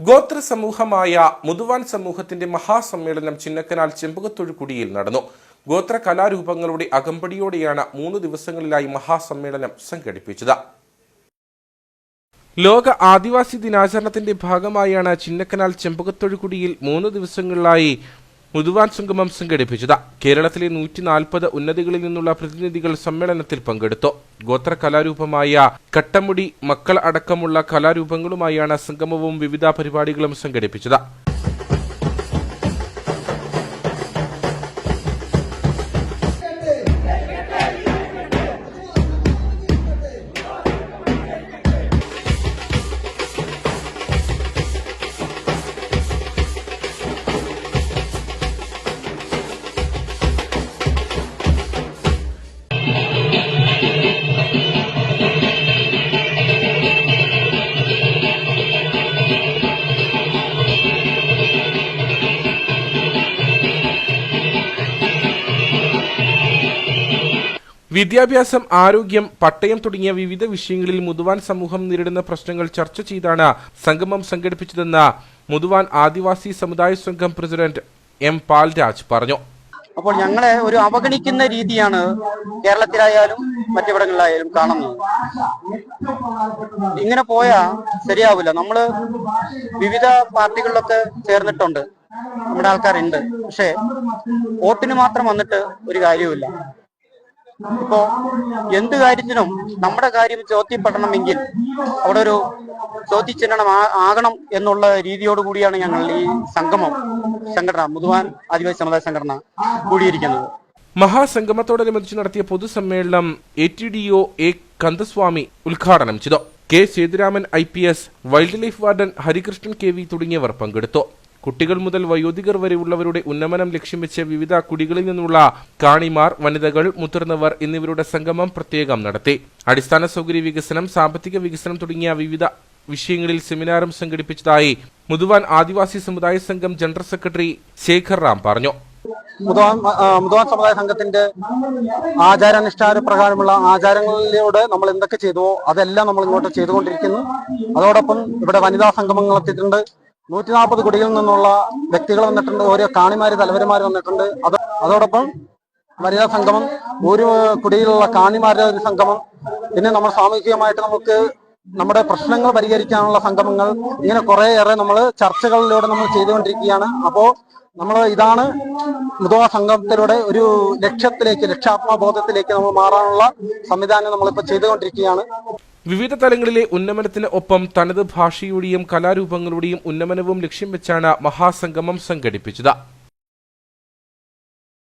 ഗോത്ര സമൂഹമായ മുതുവാൻ സമൂഹത്തിന്റെ മഹാസമ്മേളനം ചിന്നക്കനാൽ ചെമ്പകത്തൊഴുകുടിയിൽ നടന്നു. ഗോത്ര കലാരൂപങ്ങളുടെ അകമ്പടിയോടെയാണ് മൂന്ന് ദിവസങ്ങളിലായി മഹാസമ്മേളനം സംഘടിപ്പിച്ചത്. ലോക ആദിവാസി ദിനാചരണത്തിന്റെ ഭാഗമായാണ് ചിന്നക്കനാൽ ചെമ്പകത്തൊഴുകുടിയിൽ മൂന്ന് ദിവസങ്ങളിലായി മുതുവാൻ സംഗമം സംഘടിപ്പിച്ചത്. കേരളത്തിലെ നൂറ്റി നാൽപ്പത് ഉന്നതികളിൽ നിന്നുള്ള പ്രതിനിധികൾ സമ്മേളനത്തിൽ പങ്കെടുത്തു. ഗോത്ര കലാരൂപമായ കട്ടമുടി മക്കൾ അടക്കമുള്ള കലാരൂപങ്ങളുമായാണ് സംഗമവും വിവിധ പരിപാടികളും സംഘടിപ്പിച്ചത്. വിദ്യാഭ്യാസം ആരോഗ്യം പട്ടയം തുടങ്ങിയ വിവിധ വിഷയങ്ങളിൽ മുതുവാൻ സമൂഹം നേരിടുന്ന പ്രശ്നങ്ങൾ ചർച്ച ചെയ്താണ് സംഗമം സംഘടിപ്പിച്ചതെന്ന് മുതുവാൻ ആദിവാസി സമുദായ സംഘം പ്രസിഡന്റ് എം പാൽരാജ് പറഞ്ഞു. അപ്പോൾ ഞങ്ങളെ ഒരു അവഗണിക്കുന്ന രീതിയാണ് കേരളത്തിലായാലും മറ്റിവിടങ്ങളിലായാലും കാണുന്നത്. ഇങ്ങനെ പോയാ ശരിയാവില്ല. നമ്മൾ വിവിധ പാർട്ടികളിലൊക്കെ ചേർന്നിട്ടുണ്ട്. നമ്മുടെ ആൾക്കാരുണ്ട്. പക്ഷെ വോട്ടിന് മാത്രം വന്നിട്ട് ഒരു കാര്യവുമില്ല. ഇപ്പോ എന്ത് കാര്യത്തിനും നമ്മുടെ കാര്യം ചോദ്യപ്പെടണമെങ്കിൽ അവിടെ ഒരു ചോദ്യചിഹ്നം ആകണം എന്നുള്ള രീതിയോട് കൂടിയാണ് ഞങ്ങൾ ഈ സംഗമം സംഘടന മുതുവാൻ ആദിവാസി സമുദായ സംഘടന കൂടിയിരിക്കുന്നത്. മഹാസംഗമത്തോടനുബന്ധിച്ച് നടത്തിയ പൊതുസമ്മേളനം A T D O A Kandaswamy ഉദ്ഘാടനം ചെയ്തു. K Sethuraman I P S wildlife warden Harikrishnan K V തുടങ്ങിയവർ പങ്കെടുത്തു. കുട്ടികൾ മുതൽ വയോധികർ വരെയുള്ളവരുടെ ഉന്നമനം ലക്ഷ്യം വെച്ച് വിവിധ കുടികളിൽ നിന്നുള്ള കാണിമാർ വനിതകൾ മുതിർന്നവർ എന്നിവരുടെ സംഗമം പ്രത്യേകം നടത്തി. അടിസ്ഥാന സൗകര്യ വികസനം സാമ്പത്തിക വികസനം തുടങ്ങിയ വിവിധ വിഷയങ്ങളിൽ സെമിനാറും സംഘടിപ്പിച്ചതായി മുതുവാൻ ആദിവാസി സമുദായ സംഘം ജനറൽ സെക്രട്ടറി ശേഖർ റാം പറഞ്ഞു. മുതുവാൻ മുതുവാൻ സമുദായ സംഘത്തിന്റെ ആചാരാനുഷ്ഠാന പ്രകാരമുള്ള ആചാരങ്ങളിലൂടെ നമ്മൾ എന്തൊക്കെ ചെയ്തുവോ അതെല്ലാം നമ്മൾ ഇങ്ങോട്ട് ചെയ്തുകൊണ്ടിരിക്കുന്നു. അതോടൊപ്പം ഇവിടെ വനിതാ സംഗമങ്ങൾ എത്തിയിട്ടുണ്ട്. നൂറ്റി നാൽപ്പത് കുടികളിൽ നിന്നുള്ള വ്യക്തികൾ വന്നിട്ടുണ്ട്. ഓരോ കാണിമാര് തലവന്മാര് വന്നിട്ടുണ്ട്. അത് അതോടൊപ്പം വനിതാ സംഗമം ഒരു കുടിയിലുള്ള കാണിമാരുടെ ഒരു സംഗമം പിന്നെ നമ്മൾ സാമൂഹികമായിട്ട് നമുക്ക് നമ്മുടെ പ്രശ്നങ്ങൾ പരിഹരിക്കാനുള്ള സംഗമങ്ങൾ ഇങ്ങനെ കുറേയേറെ നമ്മൾ ചർച്ചകളിലൂടെ നമ്മൾ ചെയ്തുകൊണ്ടിരിക്കുകയാണ്. അപ്പോ നമ്മൾ ഇതാണ് മുതവ സംഘത്തിലൂടെ ഒരു ലക്ഷ്യത്തിലേക്ക് ലക്ഷ്യാത്മബോധത്തിലേക്ക് നമ്മൾ മാറാനുള്ള സംവിധാനം നമ്മളിപ്പോൾ ചെയ്തുകൊണ്ടിരിക്കുകയാണ്. വിവിധ തലങ്ങളിലെ ഉന്നമനത്തിന് ഒപ്പം തനത് ഭാഷയുടെയും കലാരൂപങ്ങളുടെയും ഉന്നമനവും ലക്ഷ്യം വെച്ചാണ് മഹാസംഗമം സംഘടിപ്പിച്ചത്.